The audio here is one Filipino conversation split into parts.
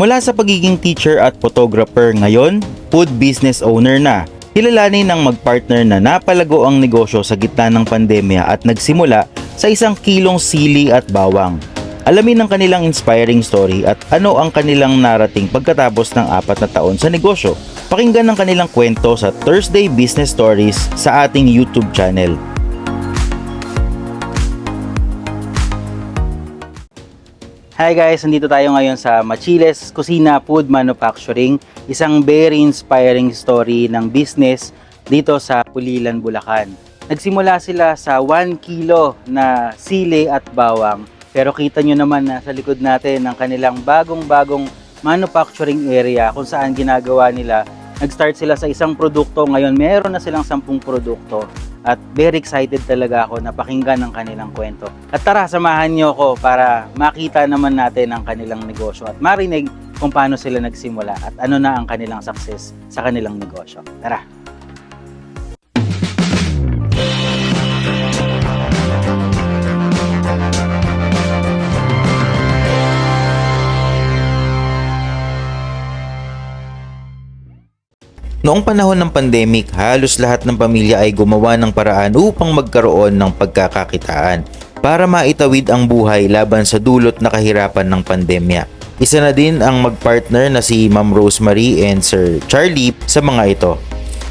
Mula sa pagiging teacher at photographer ngayon, food business owner na. Kilalanin ng magpartner na napalago ang negosyo sa gitna ng pandemya at nagsimula sa isang kilong sili at bawang. Alamin ang kanilang inspiring story at ano ang kanilang narating pagkatapos ng apat na taon sa negosyo. Pakinggan ang kanilang kwento sa Thursday Business Stories sa ating YouTube channel. Hi guys, nandito tayo ngayon sa Machiles Kusina Food Manufacturing, isang very inspiring story ng business dito sa Pulilan, Bulacan. Nagsimula sila sa 1 kilo na sili at bawang. Pero kita nyo naman na sa likod natin ang kanilang bagong-bagong manufacturing area kung saan ginagawa nila. Nag-start sila sa isang produkto, ngayon meron na silang 10 produkto. At very excited talaga ako na pakinggan ang kanilang kwento. At tara, samahan niyo ako para makita naman natin ang kanilang negosyo at marinig kung paano sila nagsimula at ano na ang kanilang success sa kanilang negosyo. Tara! Noong panahon ng pandemic, halos lahat ng pamilya ay gumawa ng paraan upang magkaroon ng pagkakakitaan para maitawid ang buhay laban sa dulot na kahirapan ng pandemya. Isa na din ang magpartner na si Ma'am Rosemary and Sir Charlie sa mga ito.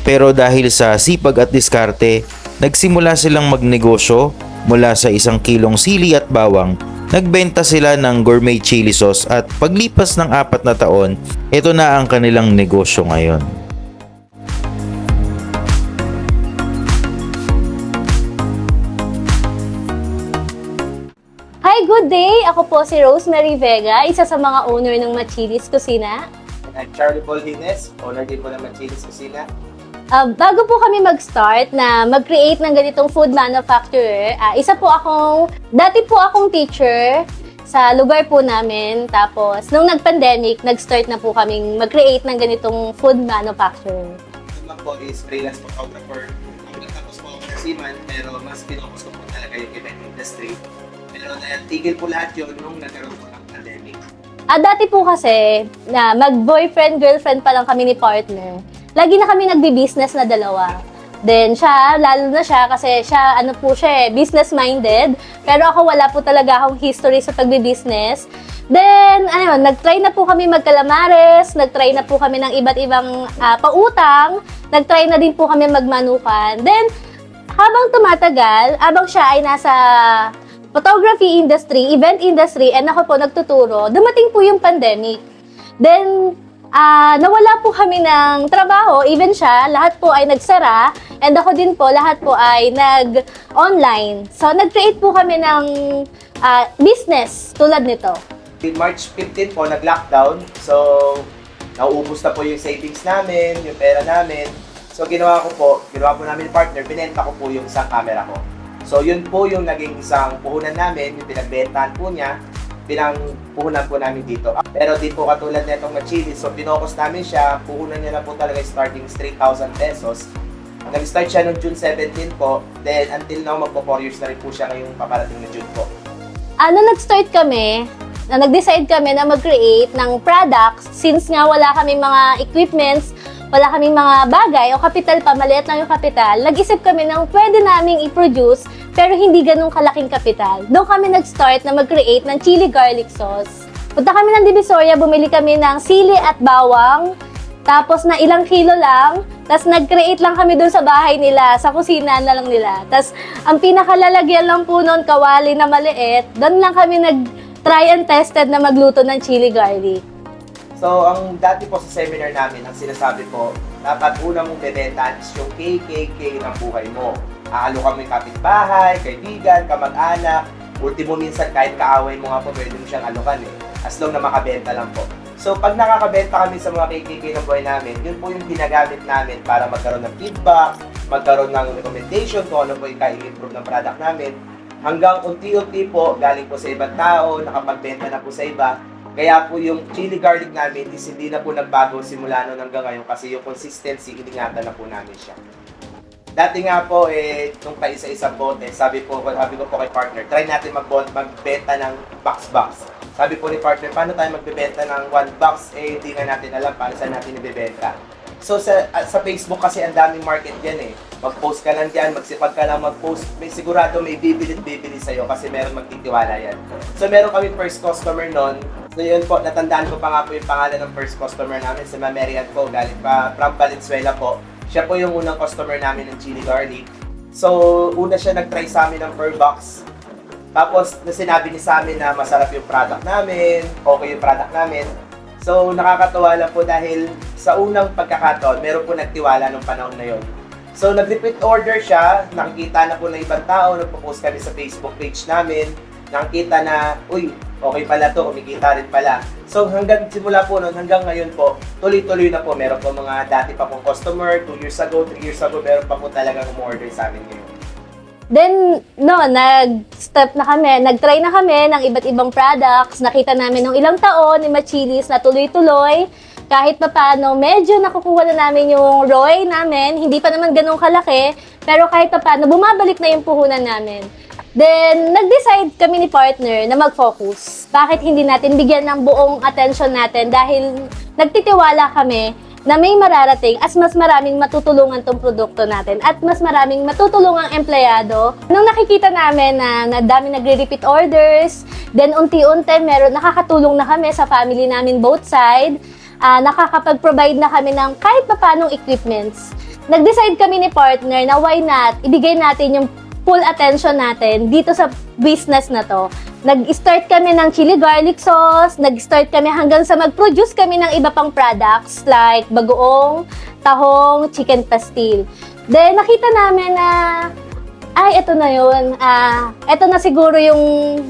Pero dahil sa sipag at diskarte, nagsimula silang magnegosyo mula sa isang kilong sili at bawang Nagbenta sila ng gourmet chili sauce at paglipas ng apat na taon, ito na ang kanilang negosyo ngayon. Good day! Ako po si Rosemary Vega, isa sa mga owner ng Machilis Kusina. I'm Charlie Paul Hines, owner din po ng Machilis Kusina. Uh, bago po kami mag-start na mag-create ng ganitong food manufacturer, ah, isa po akong, dati po akong teacher sa lugar po namin. Tapos, nung nag-pandemic, nag-start na po kaming mag-create ng ganitong food manufacturer. Ito po is freelance photographer. Ako nagtapos po ako ng seaman, pero mas pinocus ko Pero tigil po lahat yun nung nagkaroon po ng pandemic. Ah, dati po kasi, na mag-boyfriend, girlfriend pa lang kami ni partner. Lagi na kami nagbi-business na dalawa. Then siya, lalo na siya kasi siya, ano po siya eh, business-minded. Pero ako wala po talaga akong history sa pagbi-business. Then, ano yun, nag-try na po kami magkalamares, nag-try na po kami ng iba't ibang ah, pautang, nag-try na din po kami magmanukan. Then, habang tumatagal, habang siya ay nasa photography industry, event industry, and ako po nagtuturo, dumating po yung pandemic. Then, ah nawala po kami ng trabaho, even siya, lahat po ay nagsara, and ako din po, lahat po ay nag-online. So, nag-create po kami ng ah, business tulad nito. March 15 po, nag-lockdown. So, nauubos na po yung savings namin, yung pera namin. So, ginawa ko po, ginawa po namin partner, binenta ko po yung isang camera ko. So, yun po yung naging isang puhunan namin, yung pinagbentahan po niya, pinang puhunan po namin dito. Pero di po katulad na itong machili, so binokos namin siya, puhunan niya na po talaga starting is 3,000 pesos. Nag-start siya noong June 17 po, then until now magpo 4 years na rin po siya ngayong paparating na June po. ano nag-start kami, na nag-decide kami na mag-create ng products since nga wala kaming mga equipments, wala kaming mga bagay o kapital pa, maliit lang yung kapital, nag-isip kami ng pwede naming i-produce pero hindi ganun kalaking kapital. Doon kami nag-start na mag-create ng chili garlic sauce. Punta kami ng Divisoria, bumili kami ng sili at bawang, tapos na ilang kilo lang, tapos nag-create lang kami doon sa bahay nila, sa kusina na lang nila. Tapos ang pinakalalagyan lang po noon, kawali na maliit, doon lang kami nag-try and tested na magluto ng chili garlic. So, ang dati po sa seminar namin, ang sinasabi po, dapat una mong bebentahan is yung KKK ng buhay mo. Aalo ka mo yung kapitbahay, kaibigan, kamag-anak, ultimo minsan kahit kaaway mo nga po, pwede mo siyang alukan eh. As long na makabenta lang po. So, pag nakakabenta kami sa mga KKK ng buhay namin, yun po yung ginagamit namin para magkaroon ng feedback, magkaroon ng recommendation kung ano po yung kaya-improve ng product namin. Hanggang unti-unti po, galing po sa ibang tao, nakapagbenta na po sa iba, kaya po yung chili garlic namin is hindi na po nagbago simula noon hanggang ngayon kasi yung consistency, iningatan na po namin siya. Dati nga po, eh, nung pa isa-isang bote, sabi po, sabi ko po kay partner, try natin mag magbenta ng box-box. Sabi po ni partner, paano tayo magbebenta ng one box? Eh, hindi nga natin alam paano saan natin ibebenta. So sa at sa Facebook kasi ang daming market diyan eh. Mag-post ka lang diyan, magsipag ka lang mag-post. May sigurado may bibili at bibili sa kasi meron magtitiwala yan. So meron kami first customer noon. So yun po, natandaan ko pa nga po yung pangalan ng first customer namin, si Ma'am Marian po, galing pa from Valenzuela po. Siya po yung unang customer namin ng chili garlic. So, una siya nag-try sa amin ng per box. Tapos, na sinabi niya sa amin na masarap yung product namin, okay yung product namin. So, nakakatuwa lang po dahil sa unang pagkakataon, meron po nagtiwala nung panahon na yon. So, nag-repeat order siya, nakikita na po ng ibang tao, nagpo-post kami sa Facebook page namin, nakikita na, uy, okay pala to, kumikita rin pala. So, hanggang simula po nun, hanggang ngayon po, tuloy-tuloy na po. Meron po mga dati pa pong customer, 2 years ago, 3 years ago, meron pa po talagang umorder sa amin ngayon. Then, no, nag-step na kami, nag-try na kami ng iba't ibang products. Nakita namin nung ilang taon ni Machilis na tuloy-tuloy. Kahit pa paano, medyo nakukuha na namin yung ROI namin. Hindi pa naman ganun kalaki. Pero kahit pa paano, bumabalik na yung puhunan namin. Then, nag-decide kami ni partner na mag-focus. Bakit hindi natin bigyan ng buong attention natin? Dahil nagtitiwala kami na may mararating as mas maraming matutulungan tong produkto natin at mas maraming matutulungang empleyado. Nung nakikita namin na, na dami nagre-repeat orders, then unti-unti meron nakakatulong na kami sa family namin both side, ah, nakakapag-provide na kami ng kahit pa paanong equipments. Nag-decide kami ni partner na why not ibigay natin yung full attention natin dito sa business na to. Nag-start kami ng chili garlic sauce, nag-start kami hanggang sa mag-produce kami ng iba pang products like bagoong, tahong, chicken pastil. Then nakita namin na ay, ito na yun. Ah, ito na siguro yung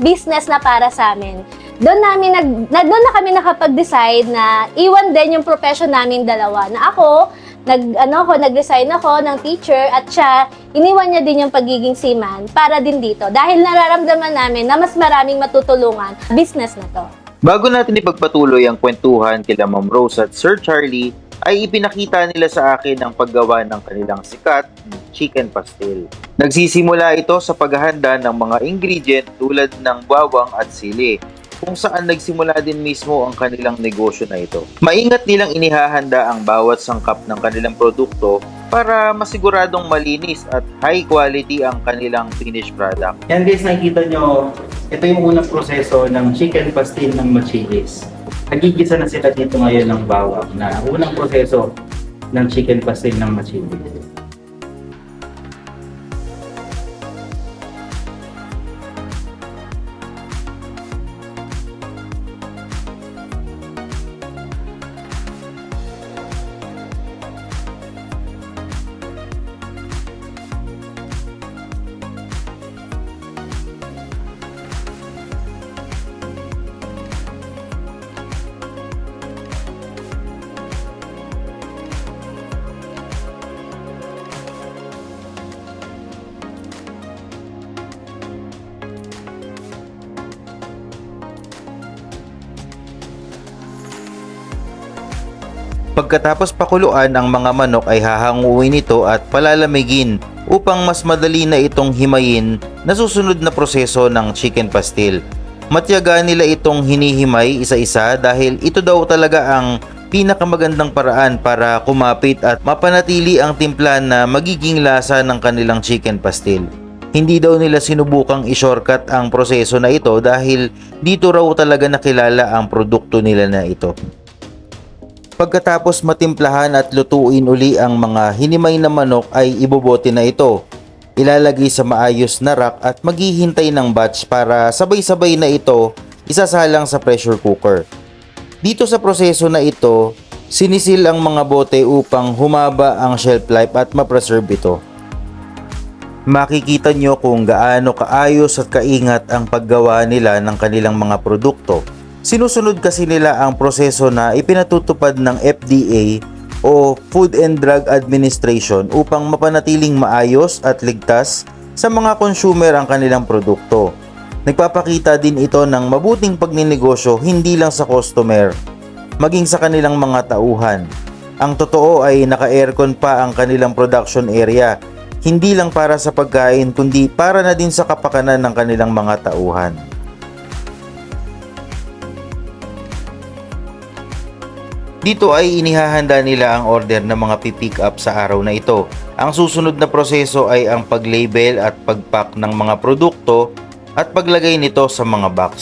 business na para sa amin. Doon namin nag, na, doon na kami nakapag-decide na iwan din yung profession namin dalawa. Na ako, nag ano ko nag-resign ako ng teacher at siya iniwan niya din yung pagiging seaman para din dito dahil nararamdaman namin na mas maraming matutulungan business na to. Bago natin ipagpatuloy ang kwentuhan kila Ma'am Rose at Sir Charlie, ay ipinakita nila sa akin ang paggawa ng kanilang sikat chicken pastel. Nagsisimula ito sa paghahanda ng mga ingredient tulad ng bawang at sili kung saan nagsimula din mismo ang kanilang negosyo na ito. Maingat nilang inihahanda ang bawat sangkap ng kanilang produkto para masiguradong malinis at high quality ang kanilang finished product. Yan guys, nakikita nyo, ito yung unang proseso ng chicken pastil ng Machilis. Nagigisa na sila dito ngayon ng bawang na unang proseso ng chicken pastil ng Machilis. Pagkatapos pakuluan ang mga manok ay hahanguin ito at palalamigin upang mas madali na itong himayin na susunod na proseso ng chicken pastil. Matyaga nila itong hinihimay isa-isa dahil ito daw talaga ang pinakamagandang paraan para kumapit at mapanatili ang timpla na magiging lasa ng kanilang chicken pastil. Hindi daw nila sinubukang i-shortcut ang proseso na ito dahil dito raw talaga nakilala ang produkto nila na ito. Pagkatapos matimplahan at lutuin uli ang mga hinimay na manok ay ibobote na ito. Ilalagay sa maayos na rack at maghihintay ng batch para sabay-sabay na ito isasalang sa pressure cooker. Dito sa proseso na ito, sinisil ang mga bote upang humaba ang shelf life at ma-preserve ito. Makikita nyo kung gaano kaayos at kaingat ang paggawa nila ng kanilang mga produkto. Sinusunod kasi nila ang proseso na ipinatutupad ng FDA o Food and Drug Administration upang mapanatiling maayos at ligtas sa mga consumer ang kanilang produkto. Nagpapakita din ito ng mabuting pagninegosyo hindi lang sa customer, maging sa kanilang mga tauhan. Ang totoo ay naka-aircon pa ang kanilang production area, hindi lang para sa pagkain kundi para na din sa kapakanan ng kanilang mga tauhan. Dito ay inihahanda nila ang order ng mga pipick up sa araw na ito. Ang susunod na proseso ay ang pag-label at pag-pack ng mga produkto at paglagay nito sa mga box.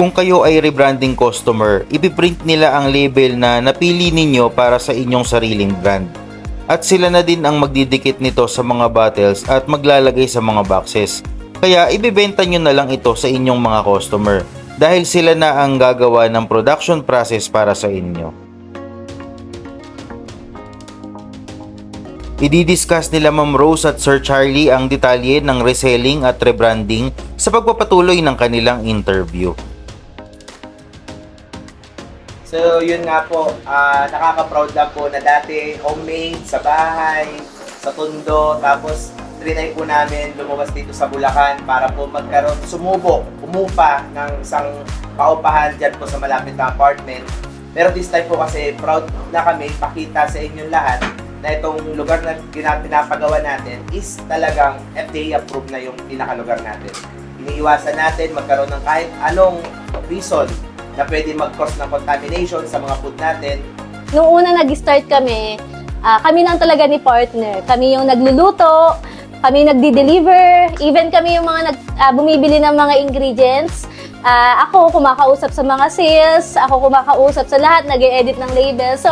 Kung kayo ay rebranding customer, ipiprint nila ang label na napili ninyo para sa inyong sariling brand. At sila na din ang magdidikit nito sa mga bottles at maglalagay sa mga boxes. Kaya ibebenta nyo na lang ito sa inyong mga customer dahil sila na ang gagawa ng production process para sa inyo. Ididiscuss nila Ma'am Rose at Sir Charlie ang detalye ng reselling at rebranding sa pagpapatuloy ng kanilang interview. So, yun nga po, ah, nakaka-proud lang po na dati homemade sa bahay, sa tundo, tapos trinay po namin lumabas dito sa Bulacan para po magkaroon, sumubok, umupa ng isang paupahan dyan po sa malapit na apartment. Pero this time po kasi proud na kami pakita sa inyong lahat na itong lugar na pinapagawa natin is talagang FDA approved na yung pinakalugar natin. Iniiwasan natin magkaroon ng kahit anong reason na pwede mag-cause ng contamination sa mga food natin. Nung una nag-start kami, ah, kami lang talaga ni partner. Kami yung nagluluto, kami nagdi-deliver, even kami yung mga nag, ah, bumibili ng mga ingredients. Ah, ako kumakausap sa mga sales, ako kumakausap sa lahat, nag edit ng label. So,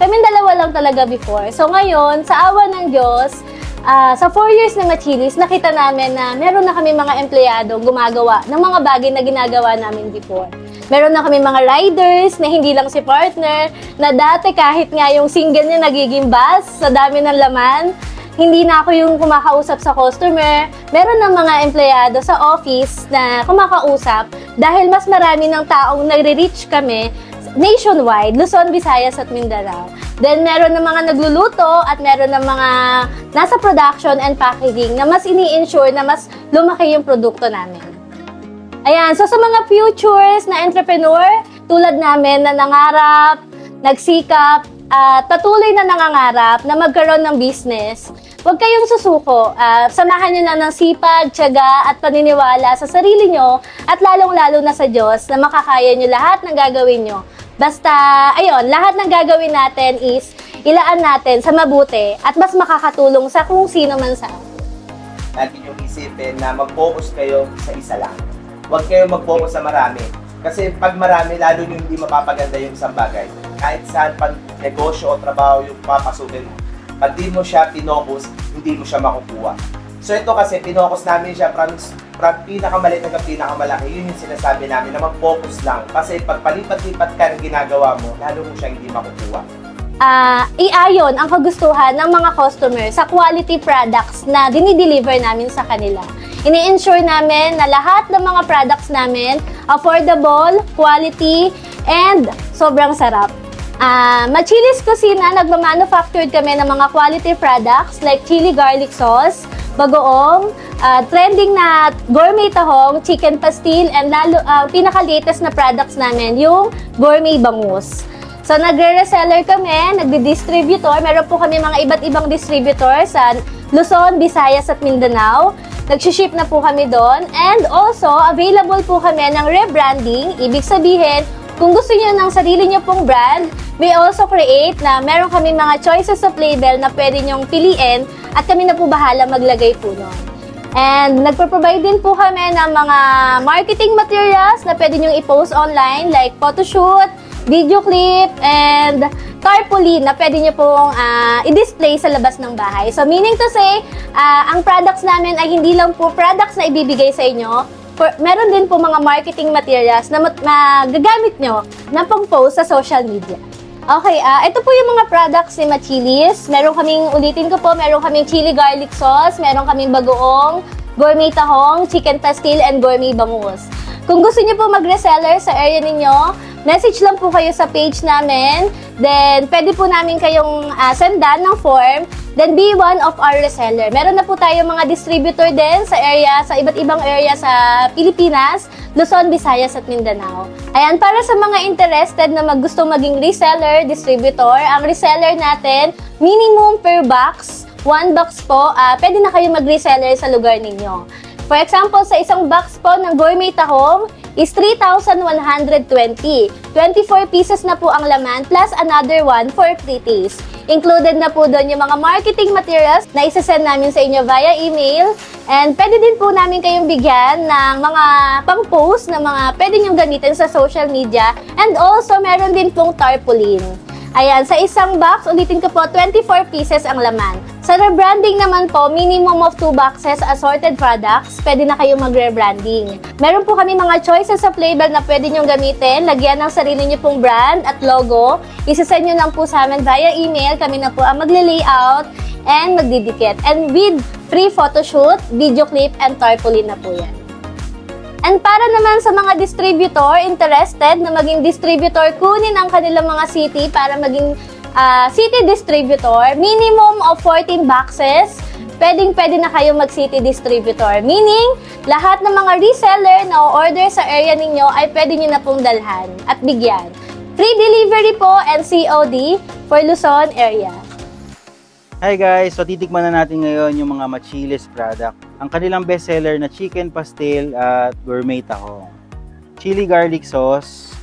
kami dalawa lang talaga before. So, ngayon, sa awa ng Diyos, ah, sa 4 years ng Machilis, nakita namin na meron na kami mga empleyado gumagawa ng mga bagay na ginagawa namin before. Meron na kami mga riders na hindi lang si partner, na dati kahit nga yung single niya nagiging bus sa dami ng laman, hindi na ako yung kumakausap sa customer. Meron ng mga empleyado sa office na kumakausap dahil mas marami ng taong nagre-reach kami nationwide, Luzon, Visayas at Mindanao. Then meron ng mga nagluluto at meron ng mga nasa production and packaging na mas ini-ensure na mas lumaki yung produkto namin. Ayan, so sa mga futures na entrepreneur, tulad namin na nangarap, nagsikap, at patuloy na nangangarap na magkaroon ng business, huwag kayong susuko. Ah, samahan nyo na ng sipag, tiyaga, at paniniwala sa sarili nyo at lalong-lalo na sa Diyos na makakaya nyo lahat ng gagawin nyo. Basta, ayun, lahat ng gagawin natin is ilaan natin sa mabuti at mas makakatulong sa kung sino man sa Lagi nyo isipin na mag-focus kayo sa isa lang. Huwag kayo mag-focus sa marami. Kasi pag marami, lalo nyo hindi mapapaganda yung isang bagay. Kahit saan pang negosyo o trabaho yung papasukin mo. Pag di mo siya pinokus, hindi mo siya makukuha. So ito kasi, pinokus namin siya from, from pinakamaliit hanggang pinakamalaki. Yun yung sinasabi namin na mag-focus lang. Kasi pag palipat-lipat ka ng ginagawa mo, lalo mo siya hindi makukuha. Ah iayon ang kagustuhan ng mga customer sa quality products na dinideliver namin sa kanila. Ini-ensure namin na lahat ng mga products namin affordable, quality, and sobrang sarap. Ah, Machilis Kusina, nagmamanufactured kami ng mga quality products like chili garlic sauce, bagoong, ah, trending na gourmet tahong, chicken pastil, and lalo, ah, pinaka-latest na products namin, yung gourmet bangus. So, nagre-reseller kami, nagdi-distributor. Meron po kami mga iba't ibang distributor sa Luzon, Visayas at Mindanao. Nag-ship na po kami doon. And also, available po kami ng rebranding. Ibig sabihin, kung gusto niyo ng sarili niyo pong brand, we also create na meron kami mga choices of label na pwede niyong piliin at kami na po bahala maglagay po nun. And nagpo-provide din po kami ng mga marketing materials na pwede niyong i-post online like photoshoot, video clip, and tarpaulin na pwede niyo pong ah, i-display sa labas ng bahay. So meaning to say, ah, ang products namin ay hindi lang po products na ibibigay sa inyo, For, meron din po mga marketing materials na mat- magagamit nyo na pang-post sa social media. Okay, ah ito po yung mga products ni Machilis. Meron kaming, ulitin ko po, meron kaming chili garlic sauce, meron kaming bagoong, gourmet tahong, chicken pastil, and gourmet bangus. Kung gusto niyo po mag-reseller sa area ninyo, message lang po kayo sa page namin. Then, pwede po namin kayong ah, sendan ng form. Then, be one of our reseller. Meron na po tayo mga distributor din sa area, sa iba't ibang area sa Pilipinas, Luzon, Visayas at Mindanao. Ayan, para sa mga interested na mag gusto maging reseller, distributor, ang reseller natin, minimum per box, one box po, ah, pwede na kayo mag-reseller sa lugar ninyo. For example, sa isang box po ng gourmet tahong is 3,120. 24 pieces na po ang laman plus another one for taste. Included na po doon yung mga marketing materials na isasend namin sa inyo via email. And pwede din po namin kayong bigyan ng mga pang-post na mga pwede nyong gamitin sa social media. And also, meron din pong tarpaulin. Ayan, sa isang box, ulitin ko po, 24 pieces ang laman. Sa rebranding naman po, minimum of 2 boxes assorted products, pwede na kayong magre-branding. Meron po kami mga choices sa flavor na pwede nyong gamitin, lagyan ng sarili nyo pong brand at logo. Isasend nyo lang po sa amin via email, kami na po ang magle-layout and magdidikit. And with free photoshoot, video clip, and tarpaulin na po yan. And para naman sa mga distributor interested na maging distributor, kunin ang kanilang mga city para maging ah, city distributor, minimum of 14 boxes, pwedeng pwede na kayo mag-city distributor. Meaning, lahat ng mga reseller na order sa area ninyo ay pwede nyo na pong dalhan at bigyan. Free delivery po and COD for Luzon area. Hi guys! So titikman na natin ngayon yung mga Machiles product. Ang kanilang bestseller na chicken pastel at gourmet tahong. Chili garlic sauce,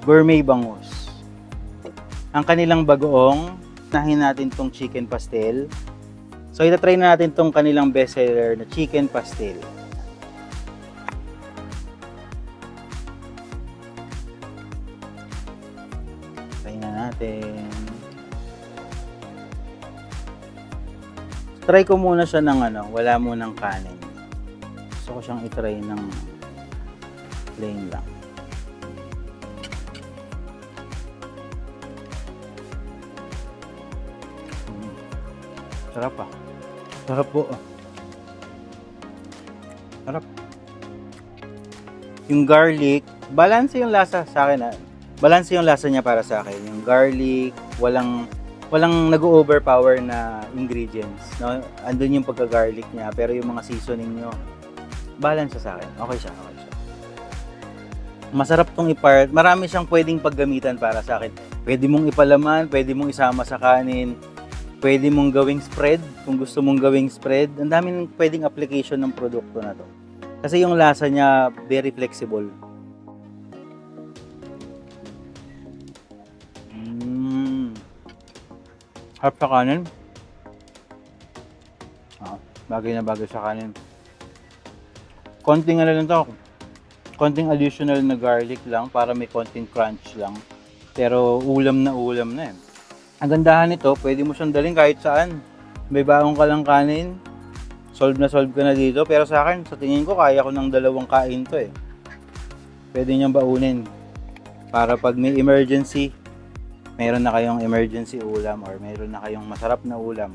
gourmet bangus. Ang kanilang bagoong, nahin natin tong chicken pastel. So itatry na natin tong kanilang bestseller na chicken pastel. Try na natin. Try ko muna siya ng ano, wala munang kanin. Gusto ko siyang itry ng plain lang. Mm. Sarap ah. Sarap po ah. Sarap. Yung garlic, balance yung lasa sa akin ah. Balance yung lasa niya para sa akin. Yung garlic, walang walang nag-overpower na ingredients, no? Andun yung pagka-garlic niya, pero yung mga seasoning nyo, balance sa akin. Okay siya, okay siya. Masarap tong ipart. Marami siyang pwedeng paggamitan para sa akin. Pwede mong ipalaman, pwede mong isama sa kanin, pwede mong gawing spread, kung gusto mong gawing spread. Ang daming pwedeng application ng produkto na to. Kasi yung lasa niya, very flexible. Harap sa kanin. Ah, bagay na bagay sa kanin. Konting ano lang to. Konting additional na garlic lang para may konting crunch lang. Pero ulam na ulam na eh. Ang gandahan nito, pwede mo siyang dalhin kahit saan. May baong ka lang kanin, solve na solve ka na dito. Pero sa akin, sa tingin ko, kaya ko ng dalawang kain to eh. Pwede niyang baunin. Para pag may emergency, meron na kayong emergency ulam or meron na kayong masarap na ulam.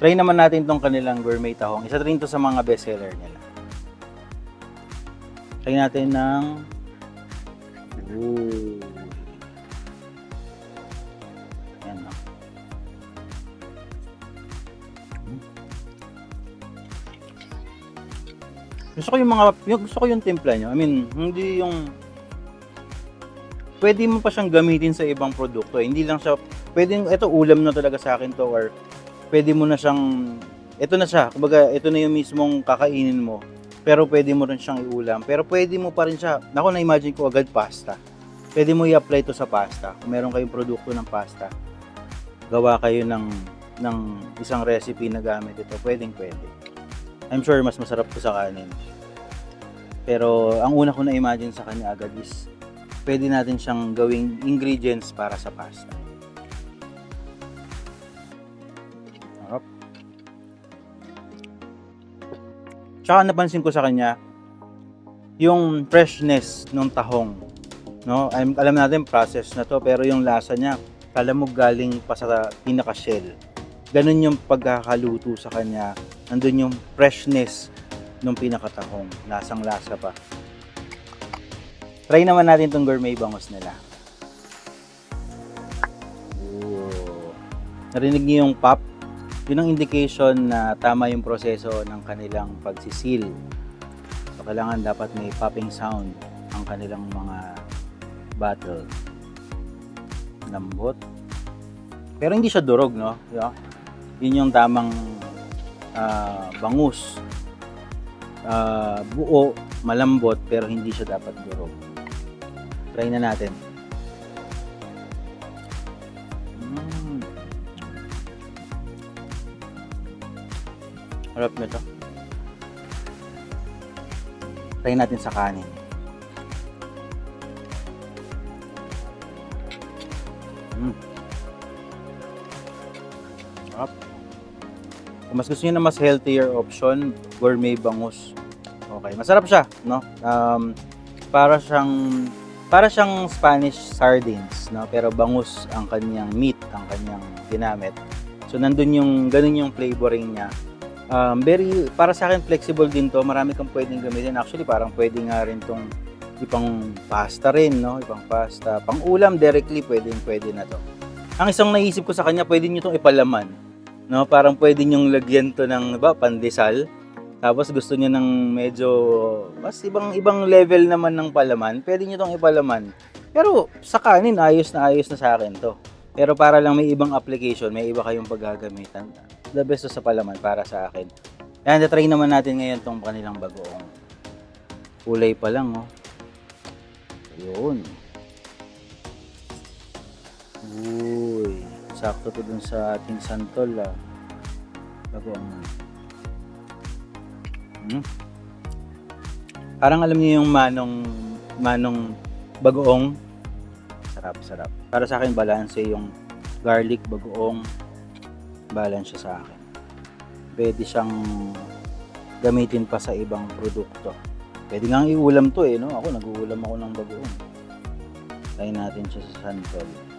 Try naman natin tong kanilang gourmet tahong. Isa rin to sa mga bestseller nila. Try natin ng Ooh. Yan no. Hmm. Gusto ko yung mga gusto ko yung timpla nyo. I mean, hindi yung pwede mo pa siyang gamitin sa ibang produkto. Hindi lang siya, pwede, ito ulam na talaga sa akin to or pwede mo na siyang, ito na siya, kumbaga ito na yung mismong kakainin mo. Pero pwede mo rin siyang iulam. Pero pwede mo pa rin siya, naku na-imagine ko agad pasta. Pwede mo i-apply to sa pasta. Kung meron kayong produkto ng pasta, gawa kayo ng, ng isang recipe na gamit ito, pwedeng pwede. I'm sure mas masarap to sa kanin. Pero ang una ko na-imagine sa kanya agad is pwede natin siyang gawing ingredients para sa pasta. Sarap. Tsaka napansin ko sa kanya, yung freshness ng tahong. No? Alam natin process na to, pero yung lasa niya, kala mo galing pa sa pinaka-shell. Ganun yung pagkakaluto sa kanya. Nandun yung freshness ng pinakatahong. Lasang-lasa pa. Try naman natin itong gourmet bangus nila. Ooh. Narinig niyo yung pop? Yun ang indication na tama yung proseso ng kanilang pagsisil. So, kailangan dapat may popping sound ang kanilang mga bottle. Lambot. Pero hindi siya durog, no? Yeah. Yun yung tamang ah, bangus. Ah, buo, malambot, pero hindi siya dapat durog. Try na natin. Mm. Harap nito. Try natin sa kanin. Mm. Sarap. Kung mas gusto niyo na mas healthier option, gourmet bangus. Okay, masarap siya, no? Um, para siyang para siyang Spanish sardines, no? Pero bangus ang kanyang meat, ang kanyang ginamit. So nandun yung ganun yung flavoring niya. Um, very para sa akin flexible din to. Marami kang pwedeng gamitin. Actually, parang pwede nga rin tong ipang pasta rin, no? Ipang pasta. Pang ulam directly pwedeng pwede na to. Ang isang naisip ko sa kanya, pwede niyo tong ipalaman. No, parang pwede niyong lagyan to ng ba, pandesal. Tapos gusto niya ng medyo mas ibang ibang level naman ng palaman. Pwede niyo tong ipalaman. Pero sa kanin ayos na ayos na sa akin to. Pero para lang may ibang application, may iba kayong paggagamitan. The best sa palaman para sa akin. Yan, try naman natin ngayon tong kanilang bagoong. Kulay pa lang, oh. Ayun. Uy, sakto to dun sa ating santol, ah. Bagoong. Hmm. Parang alam niyo yung manong manong bagoong. Sarap, sarap. Para sa akin balance yung garlic bagoong balance siya sa akin. Pwede siyang gamitin pa sa ibang produkto. Pwede nga iulam to eh, no? Ako nag-uulam ako ng bagoong. Try natin siya sa santol.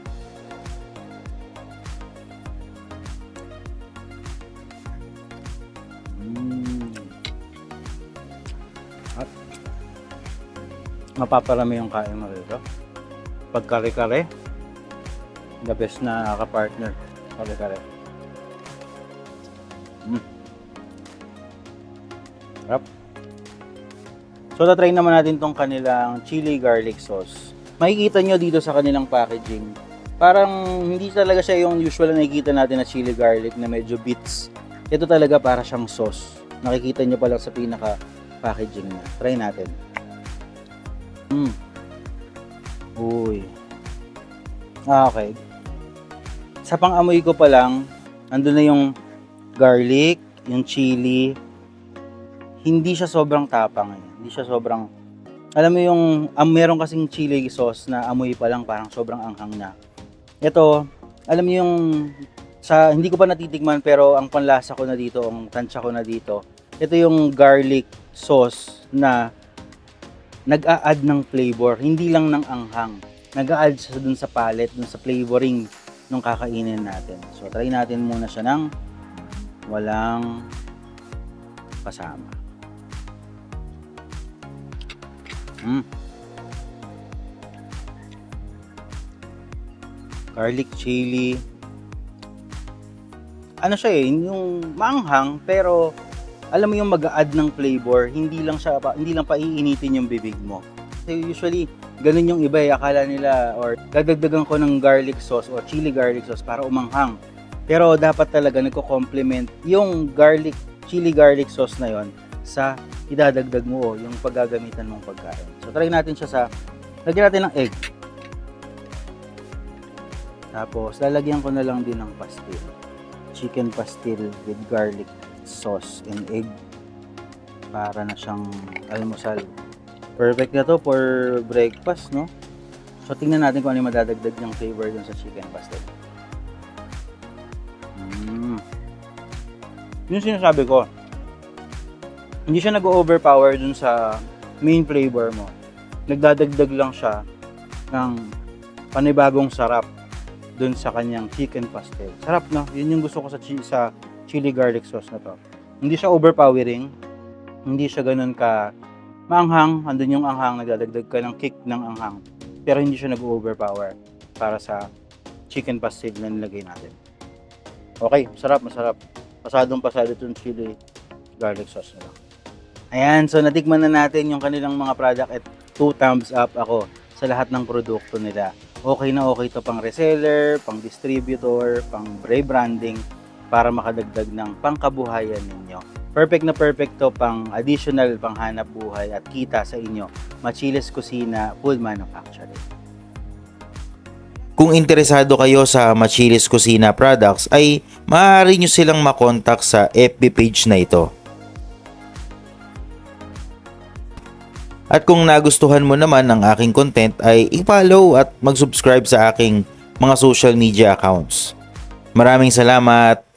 Mapaparami yung kain mo rito. Pag kare-kare, the best na kapartner. Kare-kare. Mm. Sarap. So, tatry naman natin tong kanilang chili garlic sauce. Makikita nyo dito sa kanilang packaging, parang hindi talaga siya yung usual na nakikita natin na chili garlic na medyo bits. Ito talaga para siyang sauce. Nakikita nyo pa lang sa pinaka packaging niya. Try natin. Mm. Uy. Ah, okay. Sa pang-amoy ko pa lang, andun na yung garlic, yung chili. Hindi siya sobrang tapang eh. Hindi siya sobrang alam mo yung um, meron kasing chili sauce na amoy pa lang parang sobrang anghang na. Ito, alam niyo yung sa hindi ko pa natitikman pero ang panlasa ko na dito, ang tansya ko na dito. Ito yung garlic sauce na nag-a-add ng flavor, hindi lang ng anghang. Nag-a-add siya dun sa palette, dun sa flavoring nung kakainin natin. So try natin muna siya ng walang kasama. Mm. Garlic chili. Ano siya eh, yung maanghang pero alam mo yung mag-add ng flavor, hindi lang siya pa, hindi lang paiinitin yung bibig mo. Kasi usually ganun yung iba eh, akala nila or dadagdagan ko ng garlic sauce or chili garlic sauce para umanghang. Pero dapat talaga nagko-complement yung garlic chili garlic sauce na yon sa idadagdag mo o yung paggagamitan mong pagkain. So try natin siya sa lagyan natin ng egg. Tapos lalagyan ko na lang din ng pastil. Chicken pastil with garlic sauce and egg para na siyang almusal. Perfect na to for breakfast, no? So tingnan natin kung ano yung madadagdag ng flavor dun sa chicken pastil. Mm. Yung sinasabi ko, hindi siya nag-overpower dun sa main flavor mo. Nagdadagdag lang siya ng panibagong sarap dun sa kanyang chicken pastel. Sarap, no? Yun yung gusto ko sa, sa chili garlic sauce na to. Hindi siya overpowering. Hindi siya ganun ka maanghang. Andun yung anghang, nagdadagdag ka ng kick ng anghang. Pero hindi siya nag-overpower para sa chicken pastel na nilagay natin. Okay, masarap, masarap. Pasadong pasado itong chili garlic sauce nila. Ayan, so natikman na natin yung kanilang mga product at two thumbs up ako sa lahat ng produkto nila. okay na okay to pang reseller, pang distributor, pang rebranding para makadagdag ng pangkabuhayan ninyo. Perfect na perfect to pang additional panghanap buhay at kita sa inyo. Machiles Kusina Food Manufacturing. Kung interesado kayo sa Machilis Kusina products ay maaari nyo silang makontak sa FB page na ito. At kung nagustuhan mo naman ang aking content ay i-follow at mag-subscribe sa aking mga social media accounts. Maraming salamat!